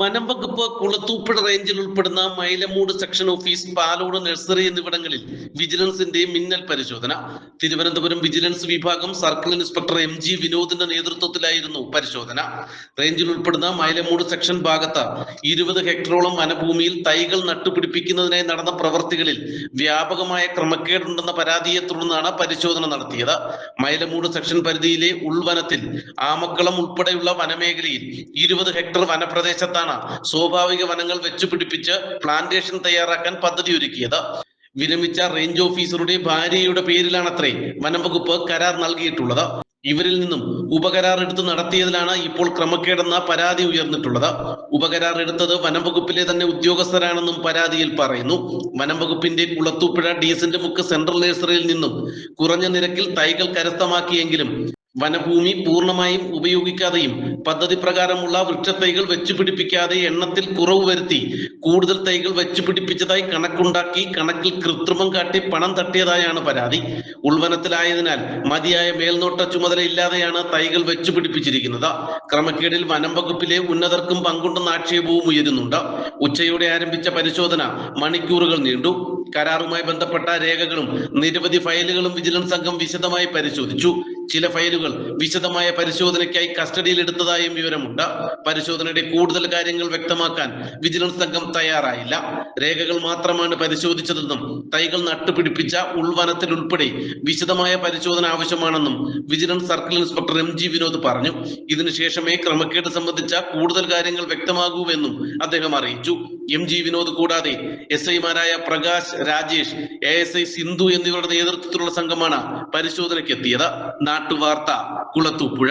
വനം വകുപ്പ് കുളത്തൂപ്പുഴ റേഞ്ചിൽ ഉൾപ്പെടുന്ന Mylamoodu section office Palode nursery എന്നിവിടങ്ങളിൽ വിജിലൻസിന്റെ മിന്നൽ പരിശോധന. തിരുവനന്തപുരം വിജിലൻസ് വിഭാഗം സർക്കിൾ ഇൻസ്പെക്ടർ എം ജി വിനോദിന്റെ നേതൃത്വത്തിലായിരുന്നു പരിശോധന. റേഞ്ചിൽ ഉൾപ്പെടുന്ന മൈലമൂട് സെക്ഷൻ ഭാഗത്ത് ഇരുപത് ഹെക്ടറോളം വനഭൂമിയിൽ തൈകൾ നട്ടുപിടിപ്പിക്കുന്നതിനായി നടന്ന പ്രവർത്തികളിൽ വ്യാപകമായ ക്രമക്കേടുണ്ടെന്ന പരാതിയെ തുടർന്നാണ് പരിശോധന നടത്തിയത്. മൈലമൂട് സെക്ഷൻ പരിധിയിലെ ഉൾവനത്തിൽ ആമക്കളം ഉൾപ്പെടെയുള്ള വനമേഖലയിൽ ഇരുപത് ഹെക്ടർ വനപ്രദേശത്താണ് സ്വാഭാവിക വനങ്ങൾ വെച്ചുപിടിപ്പിച്ച് പ്ലാന്റേഷൻ തയ്യാറാക്കാൻ പദ്ധതി ഒരുക്കിയത്. വിരമിച്ച റേഞ്ച് ഓഫീസറുടെ ഭാര്യയുടെ പേരിലാണത്രേ വനം വകുപ്പ് കരാർ നൽകിയിട്ടുള്ളത്. ഇവരിൽ നിന്നും ഉപകരാർ എടുത്ത് നടത്തിയതിലാണ് ഇപ്പോൾ ക്രമക്കേടെന്ന പരാതി ഉയർന്നിട്ടുള്ളത്. ഉപകരാർ എടുത്തത് വനം വകുപ്പിലെ തന്നെ ഉദ്യോഗസ്ഥരാണെന്നും പരാതിയിൽ പറയുന്നു. വനം വകുപ്പിന്റെ കുളത്തൂപ്പുഴ ഡീസന്റ് മുക്ക് സെൻട്രൽ നഴ്സറിയിൽ നിന്നും കുറഞ്ഞ നിരക്കിൽ തൈകൾ കരസ്ഥമാക്കിയെങ്കിലും വനഭൂമി പൂർണമായും ഉപയോഗിക്കാതെയും പദ്ധതി പ്രകാരമുള്ള വൃക്ഷത്തൈകൾ വെച്ചുപിടിപ്പിക്കാതെ എണ്ണത്തിൽ കുറവ് വരുത്തി കൂടുതൽ തൈകൾ വെച്ചുപിടിപ്പിച്ചതായി കണക്കുണ്ടാക്കി കണക്കിൽ കൃത്രിമം കാട്ടി പണം തട്ടിയതായാണ് പരാതി. ഉൾവനത്തിലായതിനാൽ മതിയായ മേൽനോട്ട ചുമതല ഇല്ലാതെയാണ് തൈകൾ വെച്ചുപിടിപ്പിച്ചിരിക്കുന്നത്. ക്രമക്കേടിൽ വനം വകുപ്പിലെ ഉന്നതർക്കും പങ്കുണ്ടെന്ന ആക്ഷേപവും ഉയരുന്നുണ്ട്. ഉച്ചയോടെ ആരംഭിച്ച പരിശോധന മണിക്കൂറുകൾ നീണ്ടു. കരാറുമായി ബന്ധപ്പെട്ട രേഖകളും നിരവധി ഫയലുകളും വിജിലൻസ് സംഘം വിശദമായി പരിശോധിച്ചു. ചില ഫയലുകൾ വിശദമായ പരിശോധനയ്ക്കായി കസ്റ്റഡിയിൽ എടുത്തതായും വിവരമുണ്ട്. പരിശോധനയുടെ കൂടുതൽ കാര്യങ്ങൾ വ്യക്തമാക്കാൻ വിജിലൻസ് സംഘം തയ്യാറായില്ല. രേഖകൾ മാത്രമാണ് പരിശോധിച്ചതെന്നും തൈകൾ നട്ടുപിടിപ്പിച്ച ഉൾവനത്തിൽ ഉൾപ്പെടെ വിശദമായ പരിശോധന ആവശ്യമാണെന്നും vigilance circle inspector M G Vinod പറഞ്ഞു. ഇതിനുശേഷമേ ക്രമക്കേട് സംബന്ധിച്ച കൂടുതൽ കാര്യങ്ങൾ വ്യക്തമാകൂവെന്നും അദ്ദേഹം അറിയിച്ചു. എം ജി വിനോദ് കൂടാതെ എസ് ഐമാരായ Prakash Rajesh A S I Sindhu എന്നിവരുടെ നേതൃത്വത്തിലുള്ള സംഘമാണ് പരിശോധനയ്ക്ക് എത്തിയത് നാട്ടുവാർത്ത കുളത്തൂപ്പുഴ.